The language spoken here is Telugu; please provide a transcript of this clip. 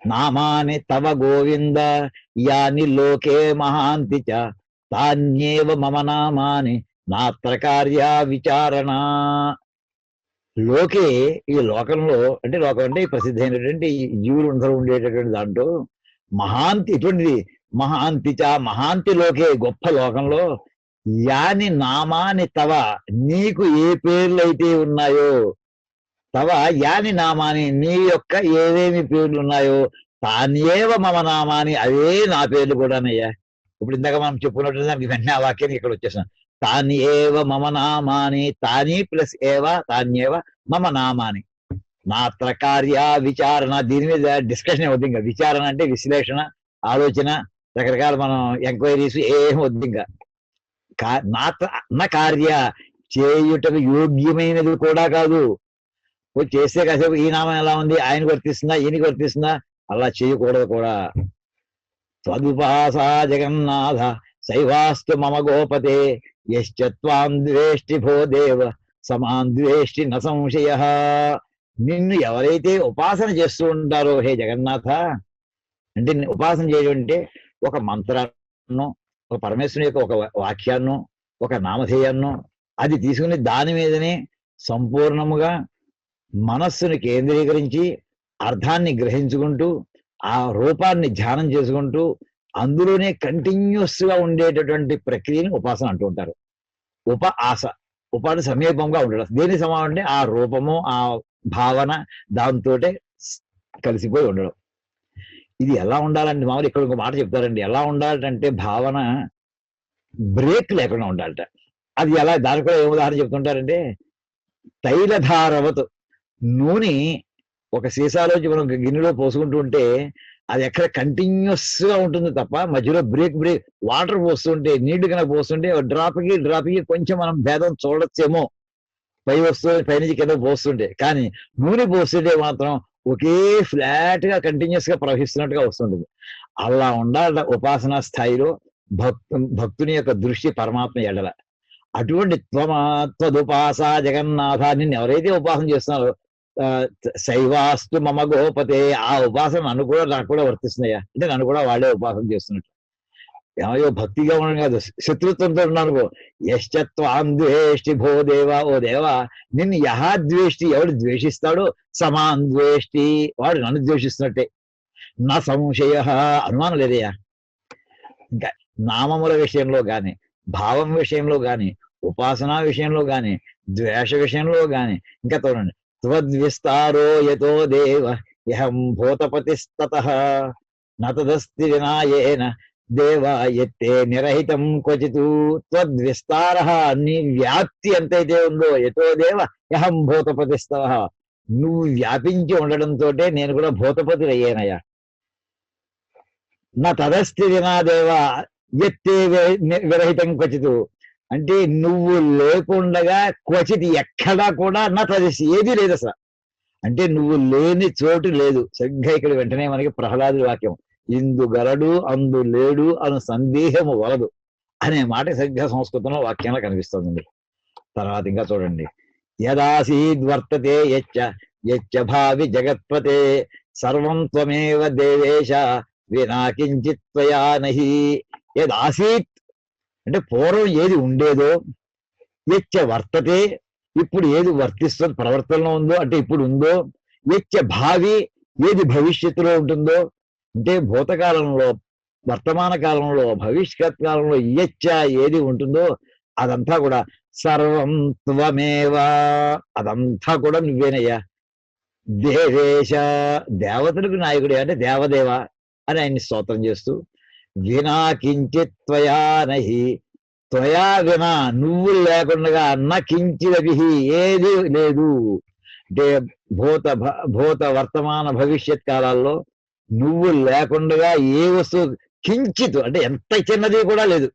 నామాని తవ గోవింద యాని లోకే మహాంతి చ. తాన్యేవ మమ నామాని నాత్ర కార్య విచారణ. లోకే ఈ లోకంలో అంటే లోకం అంటే ఈ ప్రసిద్ధమైనటువంటి జీవులు అందరూ ఉండేటటువంటి దాంట్లో మహాంతి ఇటువంటిది మహాంతి చ మహాంతి లోకే గొప్ప లోకంలో యాని నామాని తవ నీకు ఏ పేర్లు అయితే ఉన్నాయో తవ యాని నామాని నీ యొక్క ఏవేమి పేర్లు ఉన్నాయో తానేవ మమ నామాని అవే నా పేర్లు కూడానయ్యా. ఇప్పుడు ఇందాక మనం చెప్పుకున్నట్టు దానికి వెంటనే ఆ వాక్యానికి ఇక్కడ వచ్చేసాం. తానేవ మమ నామాని తాని ప్లస్ ఏవ తాన్యేవ మమ నామాని. మాత్ర కార్య విచారణ దీని మీద డిస్కషన్ వద్దు ఇంకా. విచారణ అంటే విశ్లేషణ ఆలోచన రకరకాల మనం ఎంక్వైరీస్ ఏం వద్దు ఇంకా. కా- నాత్ర నా కార్య చేయుటకు యోగ్యమైనది కూడా కాదు. పోయి చేస్తే కాసేపు ఈ నామం ఎలా ఉంది? ఆయనకు వర్తిస్తుందా ఈయనకి వర్తిస్తుందా అలా చేయకూడదు కూడా. తదుపాసా జగన్నాథ శైవాస్తు మమ గోపతే యశ్చత్వాం ద్వేష్టి భో దేవ సమాన్ ద్వేష్టి న సంశయ. నిన్ను ఎవరైతే ఉపాసన చేస్తూ ఉంటారో హే జగన్నాథ అంటే ఉపాసన చేయడం అంటే ఒక మంత్రాన్నో ఒక పరమేశ్వరుని యొక్క ఒక వాక్యాన్ని ఒక నామధేయాన్నో అది తీసుకుని దాని మీదనే సంపూర్ణముగా మనస్సును కేంద్రీకరించి అర్థాన్ని గ్రహించుకుంటూ ఆ రూపాన్ని ధ్యానం చేసుకుంటూ అందులోనే కంటిన్యూస్గా ఉండేటటువంటి ప్రక్రియని ఉపాసన అంటూ ఉంటారు. ఉప ఆస ఉపాధి సమీపంగా ఉండడం. దేని సమానం అంటే ఆ రూపము ఆ భావన దాంతో కలిసిపోయి ఉండడం. ఇది ఎలా ఉండాలంటే మామూలు ఇక్కడ ఒక మాట చెప్తారండి. ఎలా ఉండాలంటే భావన బ్రేక్ లేకుండా ఉండాలట. అది ఎలా దాని కూడా ఏ ఉదాహరణ చెప్తుంటారంటే తైలధారవత్ నూనె ఒక సీసాలోంచి మనం గిన్నెలో పోసుకుంటూ ఉంటే అది ఎక్కడ కంటిన్యూస్గా ఉంటుంది తప్ప మధ్యలో బ్రేక్ బ్రేక్ వాటర్ పోస్తుంటే నీళ్ళు కనుక పోస్తుంటే డ్రాప్కి డ్రాప్కి కొంచెం మనం భేదం చూడొచ్చేమో. పై వస్తూ పైనుంచి కింద పోస్తుంటే. కానీ నూనె పోస్తుంటే మాత్రం ఒకే ఫ్లాట్గా కంటిన్యూస్గా ప్రవహిస్తున్నట్టుగా వస్తుంటుంది. అలా ఉండాలి ఉపాసనా స్థాయిలో భక్తు భక్తుని యొక్క దృష్టి పరమాత్మ ఎడల. అటువంటి త్వమ త్వదుపాస జగన్నాథ నిన్ను ఎవరైతే ఉపాసన చేస్తున్నారో శైవాస్తు మమ గోపతే ఆ ఉపాసన నన్ను కూడా నాకు కూడా వర్తిస్తున్నాయా? అంటే నన్ను కూడా వాళ్ళే ఉపాసన చేస్తున్నట్టు. ఏమయ్యో భక్తిగా ఉండడం కాదు. శత్రుత్వంతో ఉన్నాను యశ్చత్వాం ద్వేష్టి భో దేవా ఓ దేవా నిన్ను యహా ద్వేష్టి ఎవడు ద్వేషిస్తాడో సమాన్ ద్వేష్టి. వాడు నన్ను ద్వేషిస్తున్నట్టే. నా సంశయ అనుమానం లేదయ్యా. ఇంకా నామముల విషయంలో గాని భావం విషయంలో గాని ఉపాసనా విషయంలో గాని ద్వేష విషయంలో గాని ఇంకా చూడండి త్వద్విస్తారో యతో దేవ యహం భూతపతిస్తత నతదస్తి వినాయేన దేవ నిరహితం క్వచితు త్వద్విస్తార నీ వ్యాప్తి ఎంతైతే ఉందో యతో దేవ యహం భూతపతిస్తవ నువ్వు వ్యాపించి ఉండడంతో నేను కూడా భూతపతి అయ్యానయ్యా నా తదస్తి వినాదేవ ఎత్తే విరహితం క్వచితు। అంటే నువ్వు లేకుండగా క్వచిత్ ఎక్కడా కూడా నా తదస్తి ఏది లేదు అసలు. అంటే నువ్వు లేని చోటు లేదు. సరిగ్గా ఇక్కడ వెంటనే మనకి ప్రహ్లాదు వాక్యం ఇందు గలడు అందు లేడు అను సందేహము వలదు అనే మాట సరిగ్గా సంస్కృతంలో వాక్యంలో కనిపిస్తుంది తర్వాత ఇంకా చూడండి. యదాసీద్వర్తతే యచ్చ యచ్చ భావి జగత్పతే సర్వం త్వమేవ దేవేశ వినా కించిత్ త్వయా నహి. యదాసీత్ అంటే పూర్వం ఏది ఉండేదో యచ్చ వర్తతే ఇప్పుడు ఏది వర్తిస్తుంది ప్రవర్తనలో ఉందో అంటే ఇప్పుడు ఉందో యచ్చ భావి ఏది భవిష్యత్తులో ఉంటుందో అంటే భూతకాలంలో వర్తమాన కాలంలో భవిష్యత్ కాలంలో యచ్చ ఏది ఉంటుందో అదంతా కూడా సర్వం త్వమేవా అదంతా కూడా నువ్వేనయ్యా. దేవేశ దేవతలకు నాయకుడే అంటే దేవదేవ అని ఆయన్ని స్తోత్రం చేస్తూ వినా కించిత్ త్వయా నహి. త్వయా వినా నువ్వు లేకుండా అన్న కించిదభి ఏది లేదు. అంటే భూత భ- భూత వర్తమాన భవిష్యత్ కాలాల్లో నువ్వు లేకుండా ఏ వస్తువు కించిత్ అంటే ఎంత చిన్నది కూడా లేదు.